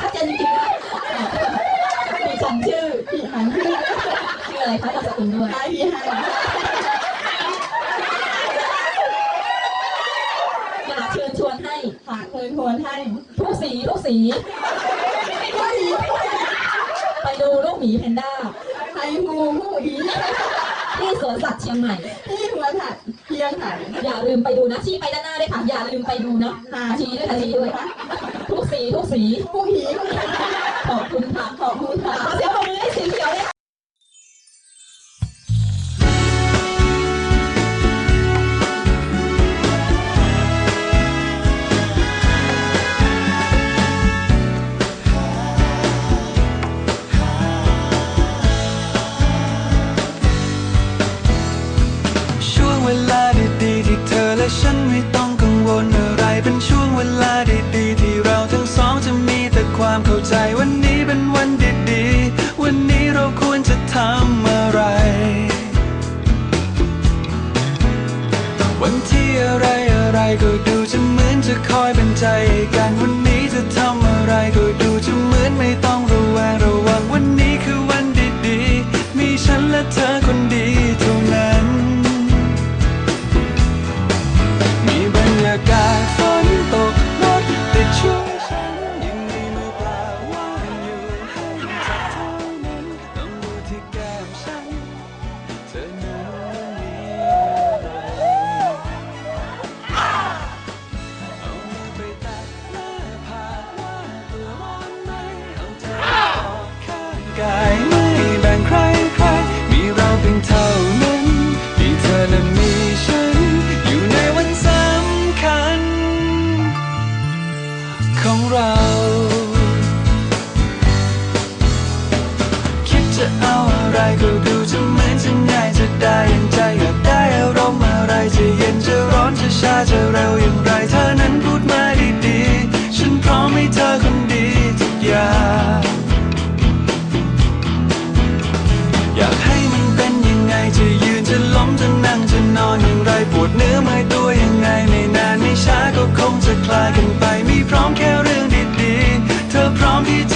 ชัดเจนจริงๆนะดิฉันชื่อพี่หันพี่ชื่ออะไรคะนามสกุลด้วยตายพี่หันอยากเชิญชวนให้ฝากเคยทวนให้ทุกสีทุกสีผู้หญิงไปดูลูกหมีแพนด้าไทยฮูผู้หญิงที่สวนสัตว์เชียงใหม่ที่หัวถัดเพียงถัดอย่าลืมไปดูนะชี้ไปด้านหน้าด้วยค่ะอย่าลืมไปดูเนาะหาชี้ด้วยค่ะชี้ด้วย ทุกสีทุกสีผู้หญิงขอบคุณค่ะขอบคุณค่ะขอเสียงปรบมือ อะไรอะไรก็ดูจะเหมือนจะคอยเป็นใจกันวันนี้จะทำ กายไม่แบ่งใครใคร มีเราเป็นเท่านั้นที่เธอนั้นมีฉัน อยู่ในวันสำคัญ ของเรา คิดจะเอาอะไรก็ดูจะเหมือนจะง่ายจะได้ยัางใจอยากได้อารมณ์อะไรจะ ดเนื้อไม้ตัวยังไงไม่นานไม่ช้าก็คงจะคลายกันไป มีพร้อมแค่เรื่องดีๆ เธอพร้อมที่จะ